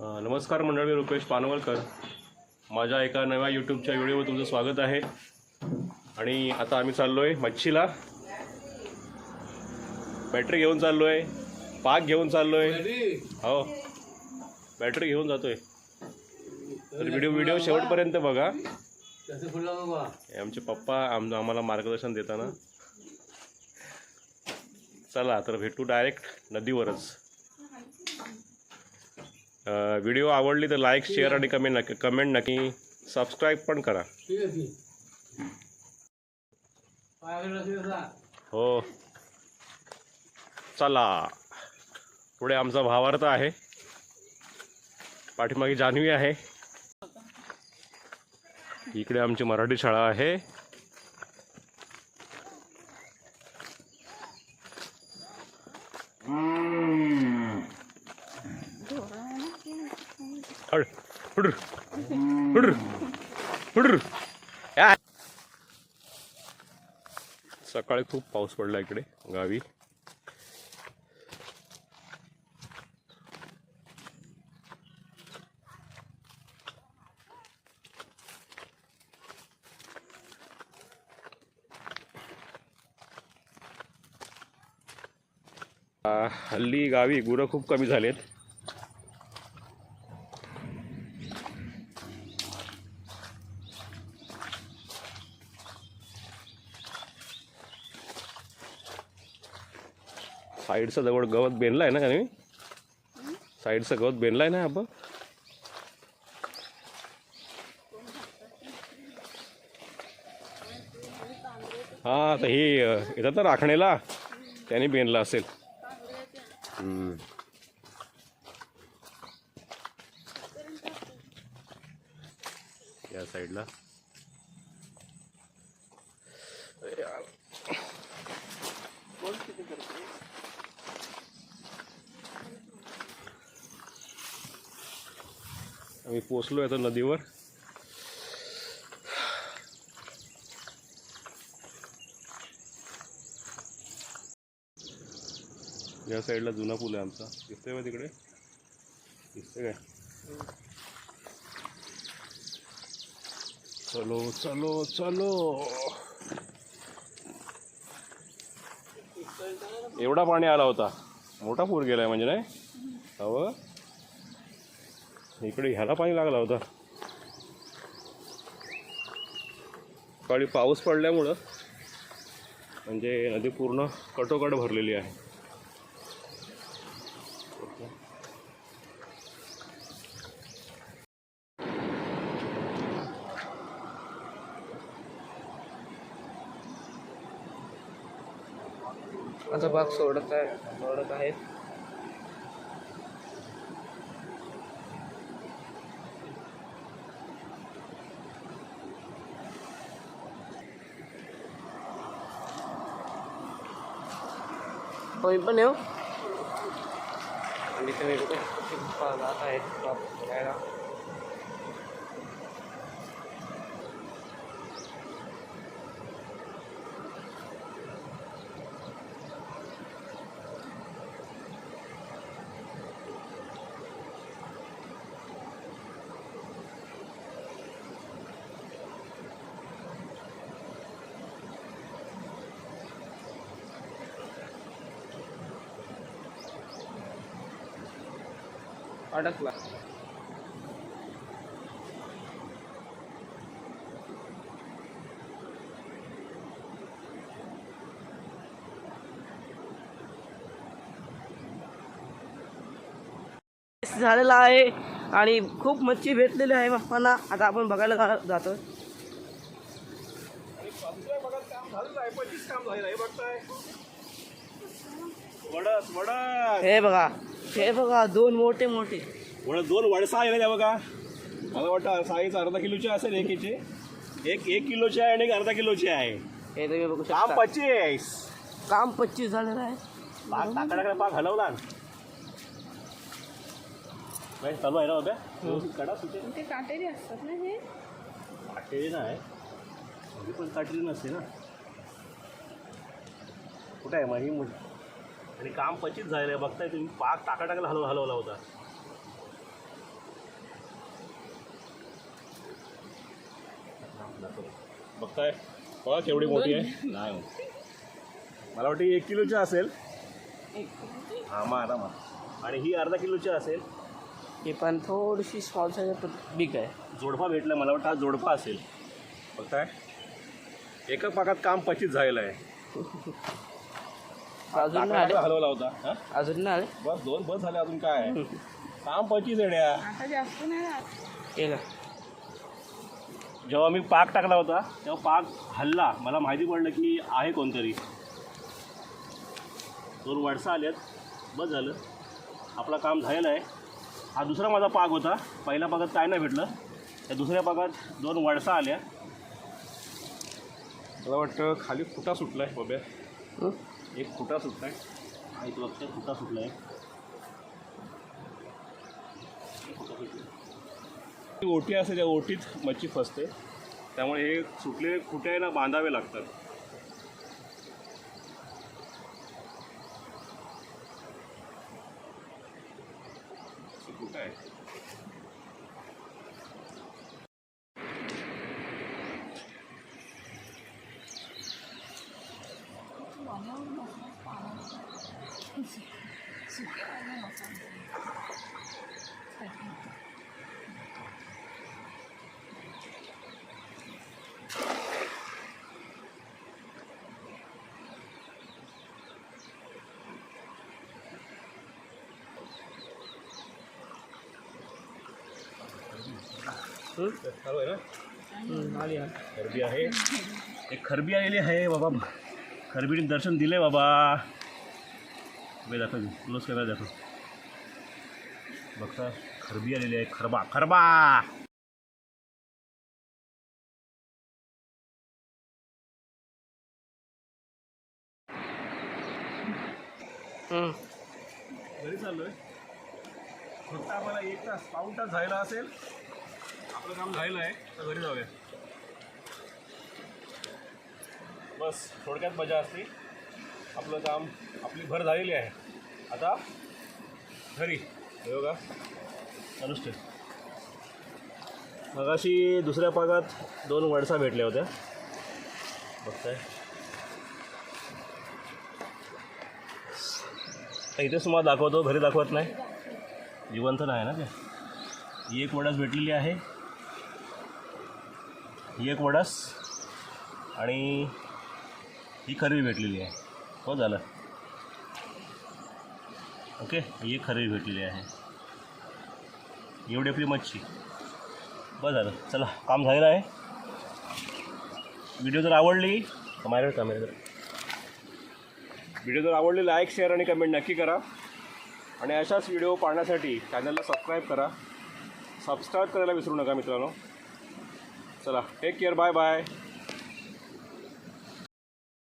नमस्कार मंडळी रुपेश पानवलकर. माझ्या एका नव्या यूट्यूबच्या व्हिडिओवर तुमचं स्वागत आहे. आणि आता आम्ही चाललो आहे मच्छीला. बॅटरी घेऊन चाललो आहे पाक घेऊन चाललो आहे हो. बॅटरी घेऊन जातोय. तर व्हिडिओ व्हिडिओ शेवटपर्यंत बघा. हे आमचे पप्पा आम आम्हाला मार्गदर्शन देताना. चला तर भेटू डायरेक्ट नदीवरच. व्हिडिओ आवडली तर लाईक शेअर आणि कमेंट नक्की कमेंट नक्की सबस्क्राईब पण करा. हो. चला. पुढे आमचा भावार्थ आहे. पाठीमागे जान्हवी आहे. इकडे आमची मराठी शाळा आहे. सकाळी खूप पाऊस पडला इकडे गावी. हल्ली गावी गुरं खूप कमी झालेत. साईडचं जवळ गवत बेनलं आहे ना का नाही साईडचं गवत बेनलं आहे ना आपण? हां तर हे येतात ना राखणेला? त्याने बेनला असेल. या साईडला. आम्ही पोचलो आता नदीवर. या साईडला जुना पूल आहे आमचा. दिसतोय का तिकडे? दिसतंय काय? चलो चलो चलो. एवढा पाणी आला होता. मोठा पूर गेलाय म्हणजे नाही? हवं इकडे ह्याला पाणी लागला होता. सकाळी पाऊस पडल्यामुळं म्हणजे नदी पूर्ण कटोकट भरलेली आहे. माझा भाग सोडत आहे सोडत आहेत. होय पण येऊ आणि तुम्ही कुठे जात आहेत बघायला अडकला. झालेला आहे आणि खूप मच्छी भेटलेली आहे बाप्पांना. आता आपण बघायला जातो हे बघा. हे बघा दोन मोठे मोठे. वडस दोन वडसा आहे ना त्या बघा. मला वाटतं साईज अर्धा किलोची असेल एकीची एक एक किलोची आहे आणि एक अर्धा किलोची आहे. हे तुम्ही बघू काम शकता पच्चीस. काम पच्चीस झालेलं आहे. पाक टाकाटाकडे पाक हलवला नाही चालू आहे ना बाब्या? व्यवस्थित काढा सुटे ते काटेरी असतात ना हे? काटेरी नाही. ही पण काटेरी नसते ना. कुठं आहे मग ही मोठी आणि काम पचित झालेलं आहे बघताय तुम्ही पाक टाकाटाकाला हलव हलवला होता. बघताय. बघा केवढी मोठी आहे. नाही हो. मला वाटतं एक किलोची असेल. हां मारा मारा आणि ही अर्धा किलोची असेल. ही पण थोडीशी स्मॉल साईज बिग आहे. जोडपा भेटला मला वाटतं हा जोडपा असेल. बघताय. एका पाकात काम पचित झालेलं आहे. अजून नाही आले. हलवला होता हा? अजून नाही आले. बस दोन बस झाले अजून काय आहे? काम पचीस येण्या केलं जेव्हा मी पाक टाकला होता तेव्हा पाक हल्ला. मला माहिती पडलं की आहे कोणतरी. दोन वडसा आल्यात बस झालं. आपलं काम झालेलं आहे. हा दुसरा माझा पाक होता. पहिल्या पाकात काय नाही भेटलं. त्या दुसऱ्या पाकात दोन वडसा आल्या. मला वाटतं खाली फुटा सुटला आहे बब्या हं? एक फुटा सुटला आहे. एक तो बघते फुटा सुटला आहे. ती ओटी असते त्या ओटीत मच्छी फसते. त्यामुळे हे सुटलेले खुटे आहे ना बांधावे लागतात असे खुटं आहे हं? चालू आहे ना? हं, आली आली. खरबी आहे. एक खरबी आलेली आहे बाबा. खरबीने दर्शन दिले बाबा. दाखव क्लोज कॅमेरा दाखव. बघता खरबी आलेली आहे. खरबा खरबा. घरी चाललोय. फक्त आम्हाला एक तास पाऊण तास झालेला असेल आपलं काम झालेलं आहे. तर घरी जाऊया. बस थोडक्यात मजा असते आपलं काम आपली भर झालेली आहे. आता घरी. योगा बघा मगाशी दुसऱ्या भागात दोन वडसा भेटल्या होत्या. बघताय. इथेच तुम्हाला दाखवतो घरी दाखवत नाही. जिवंत नाही ना ते. ही एक वडास भेटलेली आहे. ही एक वडास आणि ही खरबी भेटलेली आहे. हो झालं. ओके ही एक खरबी भेटलेली आहे. एवढी आपली मच्छी. बस झालं. चला काम झालेलं आहे. व्हिडिओ जर आवडली माझ्याकडे कॅमेरा व्हिडिओ जर आवडली लाईक शेअर आणि कमेंट नक्की करा. आणि अशाच व्हिडिओ पाहण्यासाठी चॅनलला सबस्क्राईब करा. सबस्क्राईब करायला विसरू नका मित्रांनो. चला टेक केअर बाय बाय